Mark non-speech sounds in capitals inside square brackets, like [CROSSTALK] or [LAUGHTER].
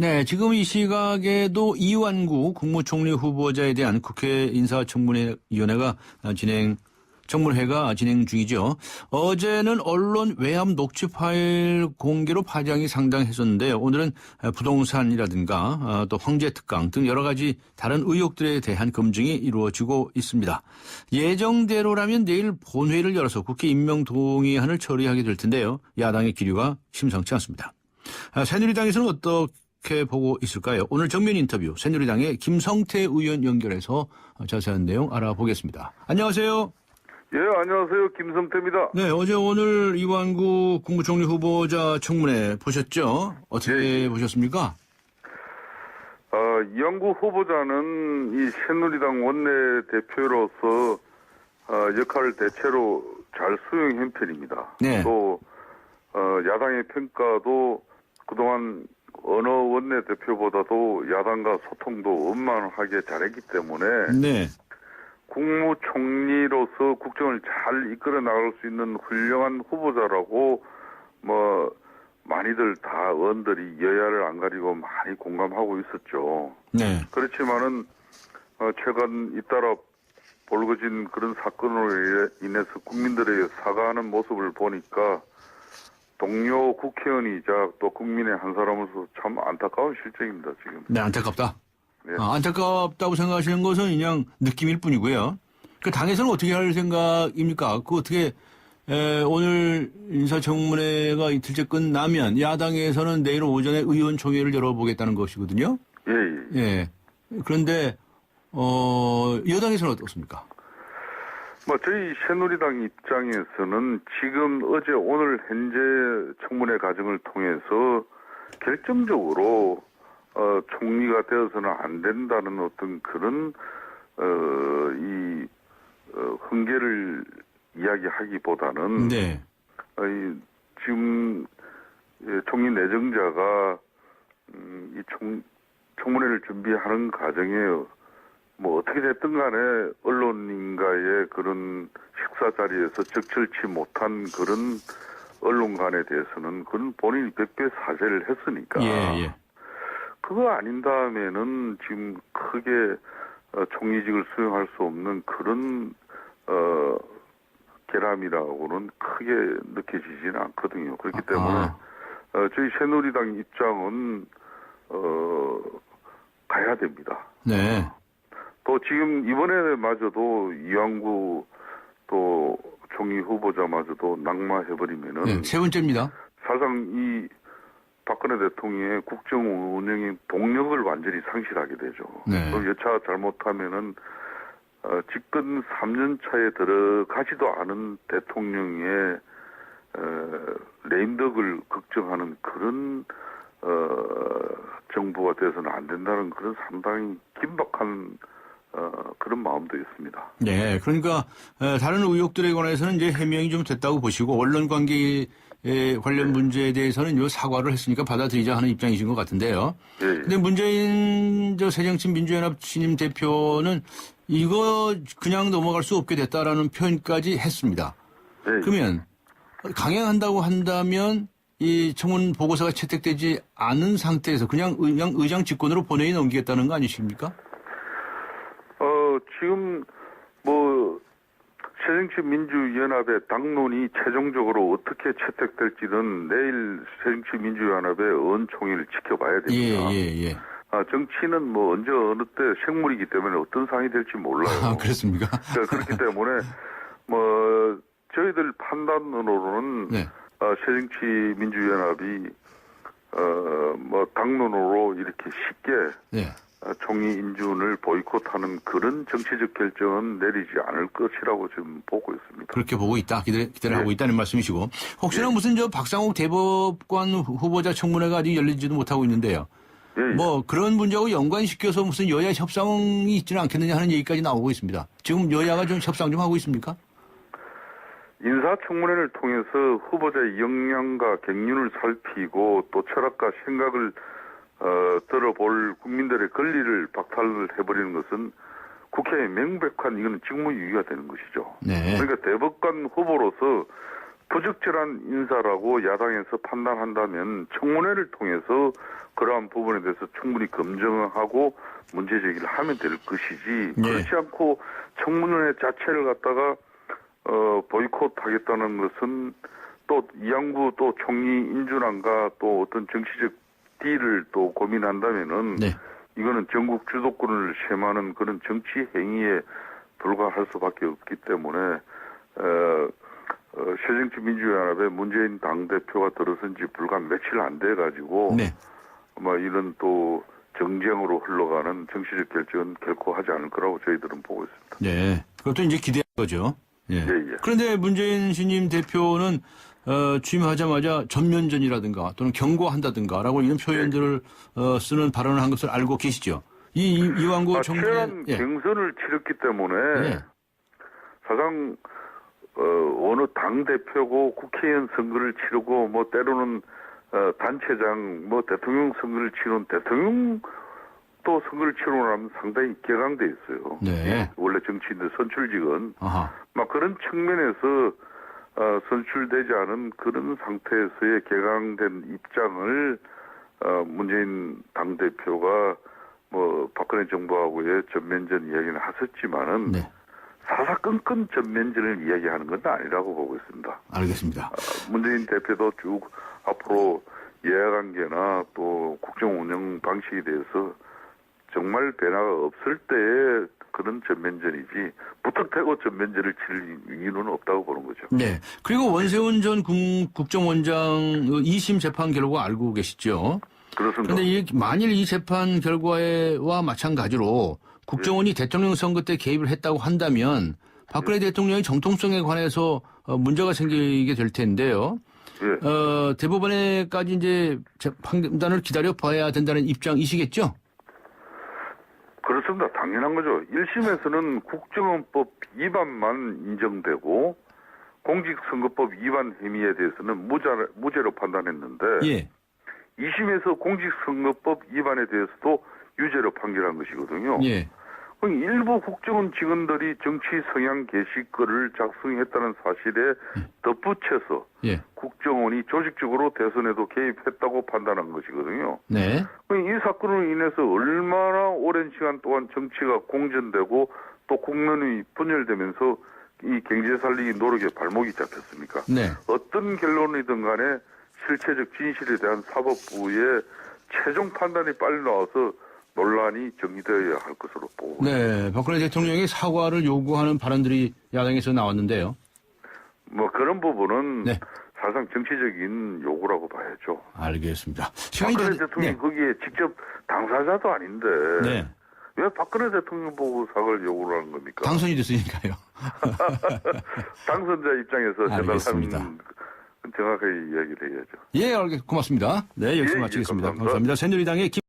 네, 지금 이 시각에도 이완구 국무총리 후보자에 대한 국회 인사청문회위원회가 진행 청문회가 진행 중이죠. 어제는 언론 외압 녹취 파일 공개로 파장이 상당했었는데 오늘은 부동산이라든가 어, 또 황제 특강 등 여러 가지 다른 의혹들에 대한 검증이 이루어지고 있습니다. 예정대로라면 내일 본회의를 열어서 국회 임명 동의안을 처리하게 될 텐데요. 야당의 기류가 심상치 않습니다. 아, 새누리당에서는 어떻게 보고 있을까요? 오늘 정면 인터뷰 새누리당의 김성태 의원 연결해서 자세한 내용 알아보겠습니다. 안녕하세요. 예, 안녕하세요. 김성태입니다. 네, 어제 오늘 이완구 국무총리 후보자 청문회 보셨죠? 어떻게 보셨습니까? 어, 이영구 후보자는 이 새누리당 원내대표로서 어, 역할을 대체로 잘 수행한 편입니다. 네. 또 어, 야당의 평가도 그동안 어느 원내대표보다도 야당과 소통도 원만하게 잘했기 때문에 네. 국무총리로서 국정을 잘 이끌어 나갈 수 있는 훌륭한 후보자라고 뭐 많이들 다 의원들이 여야를 안 가리고 많이 공감하고 있었죠. 네. 그렇지만은 어, 최근 잇따라 벌거진 그런 사건으로 인해서 국민들에게 사과하는 모습을 보니까 동료 국회의원이자 또 국민의 한 사람으로서 참 안타까운 실정입니다 지금. 네, 안타깝다. 네. 아, 안타깝다고 생각하시는 것은 그냥 느낌일 뿐이고요. 그 당에서는 어떻게 할 생각입니까? 그 어떻게 에, 오늘 인사청문회가 이틀째 끝나면 야당에서는 내일 오전에 의원총회를 열어보겠다는 것이거든요. 예, 예. 예. 그런데 어, 여당에서는 어떻습니까? 뭐 저희 새누리당 입장에서는 지금 어제 오늘 현재 청문회 과정을 통해서 결정적으로 어, 총리가 되어서는 안 된다는 어떤 그런 어, 이 어, 흥계를 이야기하기보다는 네. 어, 이 지금 예, 총리 내정자가 음, 이 총, 청문회를 준비하는 과정에 뭐 어떻게 됐든 간에 언론인과의 그런 식사 자리에서 적절치 못한 그런 언론관에 대해서는 그건 본인이 백배 사죄를 했으니까 예, 예. 그거 아닌 다음에는 지금 크게 어, 총리직을 수행할 수 없는 그런 어 결함이라고는 크게 느껴지지는 않거든요. 그렇기 때문에 아. 어, 저희 새누리당 입장은 어 가야 됩니다. 네. 또 지금 이번에마저도 이왕구 또 총리 후보자마저도 낙마해버리면은 네. 세 번째입니다. 사실상 이 박근혜 대통령의 국정 운영의 동력을 완전히 상실하게 되죠. 네. 또 여차 잘못하면은 어, 집권 3년 차에 들어가지도 않은 대통령의 어, 레임덕을 걱정하는 그런 어, 정부가 돼서는 안 된다는 그런 상당히 긴박한 어, 그런 마음도 있습니다. 네, 그러니까 에, 다른 의혹들에 관해서는 이제 해명이 좀 됐다고 보시고 언론 관계 관련 문제에 대해서는 요 사과를 했으니까 받아들이자 하는 입장이신 것 같은데요. 예, 예. 근데 문재인 저 새정치 민주연합 신임 대표는 이거 그냥 넘어갈 수 없게 됐다라는 표현까지 했습니다. 예, 예. 그러면 강행한다고 한다면 이 청문 보고서가 채택되지 않은 상태에서 그냥 의장, 의장 직권으로 본회의 넘기겠다는 거 아니십니까? 어, 지금, 뭐, 새정치 민주연합의 당론이 최종적으로 어떻게 채택될지는 내일 새정치 민주연합의 의원총회를 지켜봐야 예, 됩니다. 예, 예. 아, 정치는 뭐 언제 어느 때 생물이기 때문에 어떤 상이 될지 몰라요. 아, 그렇습니까? [LAUGHS] 그러니까 그렇기 때문에 뭐 저희들 판단으로는 네. 어, 새정치 민주연합이 어 뭐 당론으로 이렇게 쉽게 네. 어, 총리 인준을 보이콧하는 그런 정치적 결정은 내리지 않을 것이라고 지금 보고 있습니다. 그렇게 보고 있다. 기대, 기대를 예. 하고 있다는 말씀이시고. 혹시나 무슨 저 박상욱 대법관 후보자 청문회가 아직 열리지도 못하고 있는데요. 예, 예. 뭐 그런 문제하고 연관시켜서 무슨 여야 협상이 있지는 않겠느냐 하는 얘기까지 나오고 있습니다. 지금 여야가 좀 협상 좀 하고 있습니까? 인사청문회를 통해서 후보자의 역량과 경륜을 살피고 또 철학과 생각을 어, 들어볼 국민들의 권리를 박탈을 해버리는 것은 국회의 명백한 이거는 직무유기가 되는 것이죠. 네. 그러니까 대법관 후보로서 부적절한 인사라고 야당에서 판단한다면 청문회를 통해서 그러한 부분에 대해서 충분히 검증하고 문제 제기를 하면 될 것이지 네. 그렇지 않고 청문회 자체를 갖다가 어 보이콧하겠다는 것은 또 이양구 또 총리 인준안과 또 어떤 정치적 딜을 또 고민한다면은 네. 이거는 전국 주도권을 셈하는 그런 정치 행위에 불과할 수밖에 없기 때문에 어, 어, 새정치 민주연합의 문재인 당 대표가 들어선 지 불과 며칠 안 돼 가지고 네. 아마 이런 또 정쟁으로 흘러가는 정치적 결정은 결코 하지 않을 거라고 저희들은 보고 있습니다. 네. 그것도 이제 기대한 거죠. 예. 예, 예. 그런데 문재인 신임 대표는 어, 취임하자마자 전면전이라든가 또는 경고한다든가라고 이런 표현들을 어, 쓰는 발언을 한 것을 알고 계시죠. 이, 이 이왕구 아, 정부 최한 예. 경선을 치렀기 때문에 예. 사상 어, 어느 당 대표고 국회의원 선거를 치르고 뭐 때로는 어, 단체장 뭐 대통령 선거를 치른 대통령 또 선거를 치르고 나면 상당히 개강돼 있어요. 네. 원래 정치인들 선출직은 아하. 막 그런 측면에서 어, 선출되지 않은 그런 상태에서의 개강된 입장을 어, 문재인 당 대표가 뭐 박근혜 정부하고의 전면전 이야기는 하셨지만은 네. 사사건건 전면전을 이야기하는 건 아니라고 보고 있습니다. 알겠습니다. 어, 문재인 대표도 쭉 앞으로 이해관계나 또 국정 운영 방식에 대해서 정말 변화가 없을 때의 그런 전면전이지 무턱대고 전면전을 칠 이유는 없다고 보는 거죠. 네. 그리고 원세훈 전 국- 국정원장 2심 재판 결과 알고 계시죠? 그렇습니다. 그런데 이, 만일 이 재판 결과와 마찬가지로 국정원이 대통령 선거 때 개입을 했다고 한다면 박근혜 대통령의 정통성에 관해서 어, 문제가 생기게 될 텐데요. 예. 어, 대법원에까지 이제 재- 판단을 기다려 봐야 된다는 입장이시겠죠? 그렇습니다. 당연한 거죠. 1심에서는 국정원법 위반만 인정되고 공직선거법 위반 혐의에 대해서는 무죄, 무죄로 판단했는데 예. 2심에서 공직선거법 위반에 대해서도 유죄로 판결한 것이거든요. 예. 그럼 일부 국정원 직원들이 정치 성향 게시글을 작성했다는 사실에 덧붙여서 예. 국정원이 조직적으로 대선에도 개입했다고 판단한 것이거든요. 네. 사건으로 인해서 얼마나 오랜 시간 동안 정치가 공전되고 또 국면이 분열되면서 이 경제 살리기 노력에 발목이 잡혔습니까? 네. 어떤 결론이든 간에 실체적 진실에 대한 사법부의 최종 판단이 빨리 나와서 논란이 정리되어야 할 것으로 보고 네. 박근혜 대통령이 사과를 요구하는 발언들이 야당에서 나왔는데요. 뭐 그런 부분은 네. 사실상 정치적인 요구라고 봐야죠. 알겠습니다. 시간이 박근혜 다- 대통령이 네. 거기에 직접 당사자도 아닌데 네. 왜 박근혜 대통령 보고 사과를 요구를 하는 겁니까? 당선이 됐으니까요. [LAUGHS] 당선자 입장에서 알겠습니다. 정확하게 이야기를 해야죠. 예, 알겠, 고맙습니다. 네, 여기서 예, 예, 마치겠습니다. 감사합니다. 감사합니다. 새누리당의 김